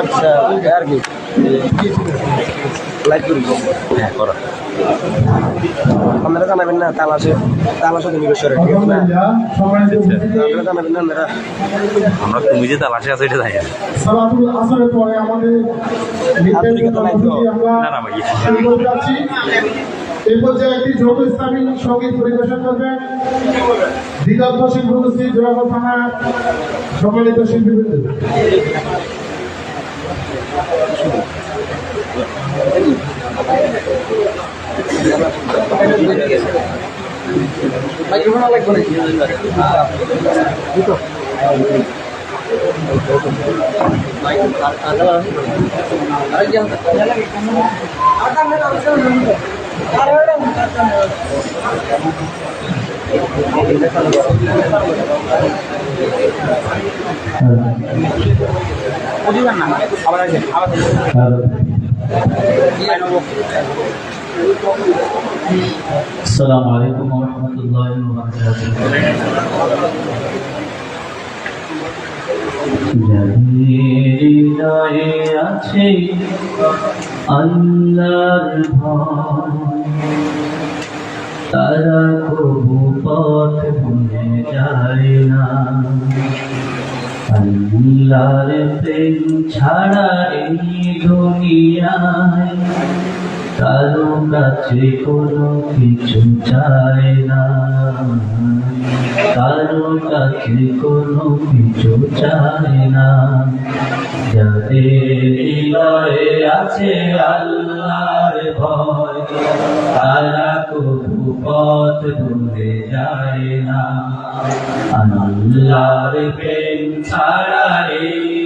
আচ্ছা আর কি লাইট করি হ্যাঁ করো আপনারা জানাবেন না তুমি বেশি ঠিক আছে না আপনারা জানাবেন না আপনারা আমরা তুমি যে তালাশে আছে এটা জানি না। ভাই। এই পর্যায়ে একটি যৌথ ইসলামী সংগীত পরিবেশন করবেন দিগন্ত শিল্প জোড়াবো থানা সম্মানিত শিল্পীবৃন্দ। নাকি السلام عليكم ورحمة الله وبركاته হৃদয়ে আছে আল্লাহর তারা কবু পথ ভুলে যায় না। আল্লাহর প্রেম ছাড়া এই দুনিয়ায় কারও কাছে কোনো কিছু চায় না। কারও কাছে কোনো কিছু চায় না। যাদের হৃদয়ে আছে আল্লাহর ভয়, তারা কবু পথ ভুলে যায় না। আল্লাহর প্রেম ছাড়া এই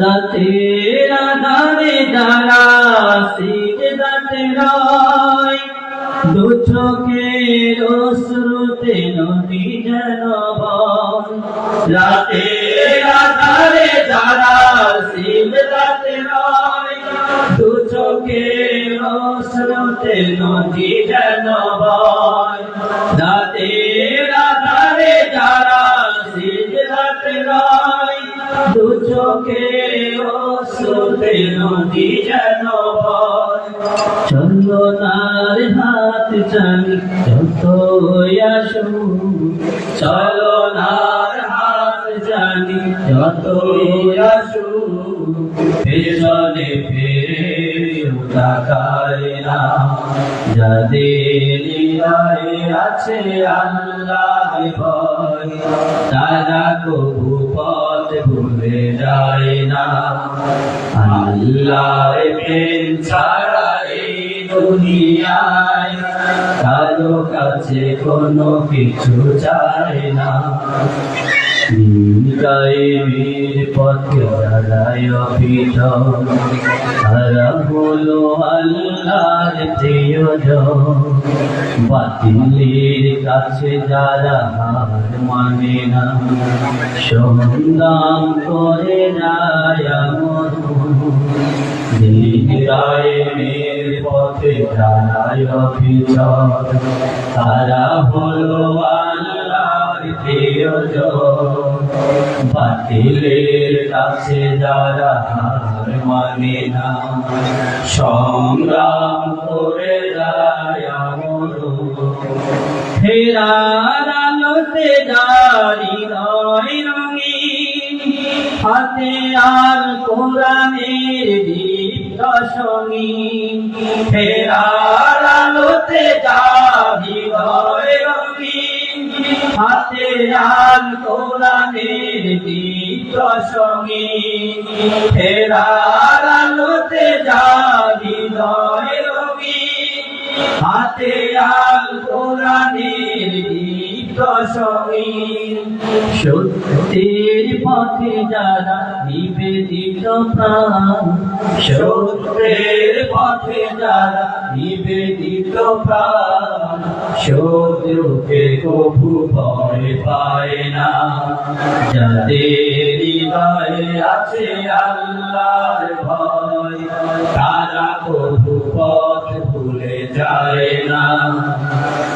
রাতের আধারে যারা সিজদাতে রয়, দু চোখের অশ্রুতে নদী যেন রাতের আধারে যারা সিজদাতে রয়, দু চোখের অশ্রুতে নদী নদী যেন চন্দনার হাত জানি যত আসু চলনার হাত জানি যত আসু পেছনে ফিরে তাকায় না। যাদের আছে আল্লাহ ভয়, তারা কবু পথ ভুলে যায় না। আল্লাহ ছাড়া দুনিয়ায় কারও কাছে কোনো কিছু চায় না। প্রিয়জন। বাতিলের কাছে যারা হার মানে না। সংগ্রাম করে যায় গায়ের পথে দাঁড়ায় পিঠ তারা হলো আল্লাহর প্রিয়জন বাতিলের কাছে যারা হার মানে না সংগ্রাম করে যায় ফেরার আলোতে দাঁড়ি হাতে আর কোরআনের সঙ্গীন ফেরার আলোতে দাঁড়ি নয় রঙিন হাতে আর কোরআনের দীপ্ত সঙ্গীন ফেরার আলোতে যাবি দয় রঙিন হাতে আল কোরআনের সঙ্গী সত্যের পথে যারা নিবেদিত প্রাণ সত্যের পথে যারা নিবেদিত প্রাণ শত্রুকে কভু ভয় পায় না। যাদের হৃদয়ে আছে আল্লাহর ভয় তারা কভু পথ ভুলে যায় না।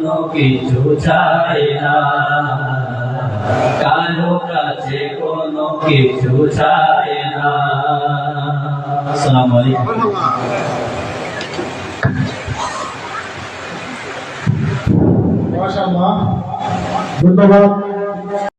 কোনো কিছু চাই না। কারও কাছে কোনো কিছু চাই না। আসসালামু ধন্যবাদ।